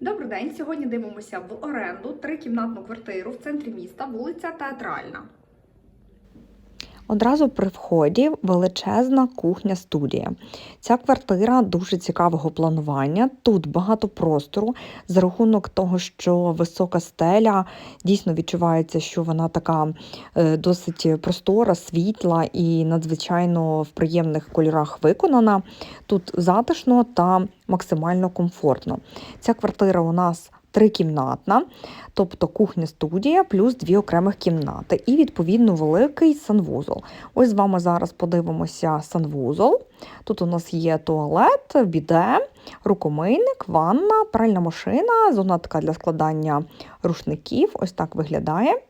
Добрий день. Сьогодні дивимося в оренду трикімнатну квартиру в центрі міста, вулиця Театральна. Одразу при вході величезна кухня-студія. Ця квартира дуже цікавого планування. Тут багато простору за рахунок того, що висока стеля дійсно відчувається, що вона така е, досить простора, світла і надзвичайно в приємних кольорах виконана. Тут затишно та максимально комфортно. Ця квартира у нас трикімнатна, тобто кухня-студія плюс дві окремих кімнати, і відповідно великий санвузол. Ось з вами зараз подивимося санвузол. Тут у нас є туалет, біде, рукомийник, ванна, пральна машина, зона така для складання рушників. Ось так виглядає.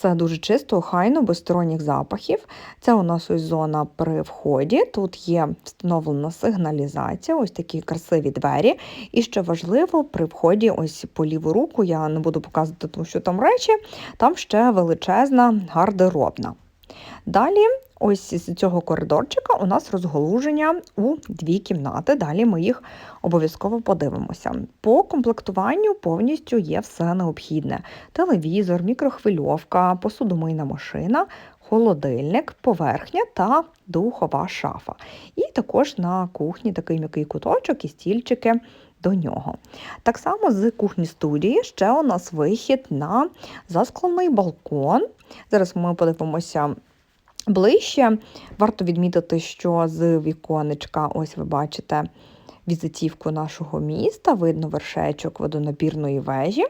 Все дуже чисто, охайно, без сторонніх запахів. Це у нас ось зона при вході. Тут є встановлена сигналізація, ось такі красиві двері. І що важливо, при вході, ось по ліву руку, я не буду показувати, тому що там речі, там ще величезна гардеробна. Далі, ось з цього коридорчика у нас розголуження у дві кімнати. Далі ми їх обов'язково подивимося. По комплектуванню повністю є все необхідне: телевізор, мікрохвильовка, посудомийна машина, холодильник, поверхня та духова шафа. І також на кухні такий м'який куточок і стільчики. До нього. Так само з кухні студії ще у нас вихід на засклений балкон. Зараз ми подивимося ближче. Варто відмітити, що з віконечка, ось ви бачите візитівку нашого міста, видно вершечок водонапірної вежі.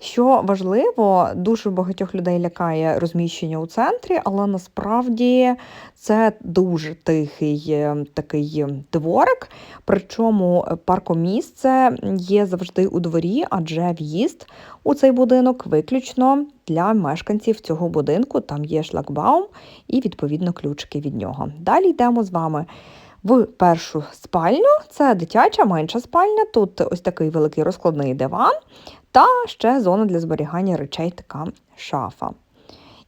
Що важливо, дуже багатьох людей лякає розміщення у центрі, але насправді це дуже тихий е, такий дворик. Причому паркомісце є завжди у дворі, адже в'їзд у цей будинок виключно для мешканців цього будинку. Там є шлагбаум і відповідно ключики від нього. Далі йдемо з вами. В першу спальню це дитяча менша спальня. Тут ось такий великий розкладний диван, та ще зона для зберігання речей, така шафа.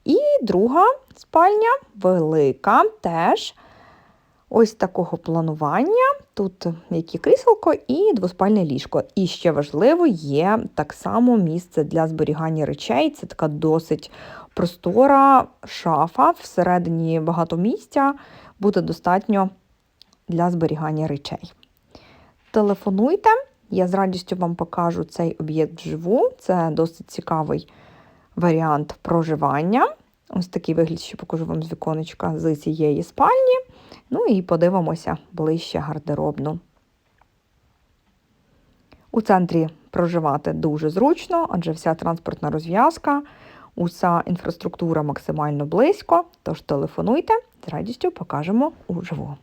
І друга спальня велика, теж ось такого планування. Тут які кріселко і двоспальне ліжко. І ще важливо, є так само місце для зберігання речей. Це така досить простора шафа, всередині багато місця, буде достатньо для зберігання речей. Телефонуйте. Я з радістю вам покажу цей об'єкт вживу. Це досить цікавий варіант проживання. Ось такий вигляд, що покажу вам з віконечка з цієї спальні. Ну і подивимося ближче гардеробну. У центрі проживати дуже зручно, адже вся транспортна розв'язка, уся інфраструктура максимально близько. Тож телефонуйте, з радістю покажемо уживу.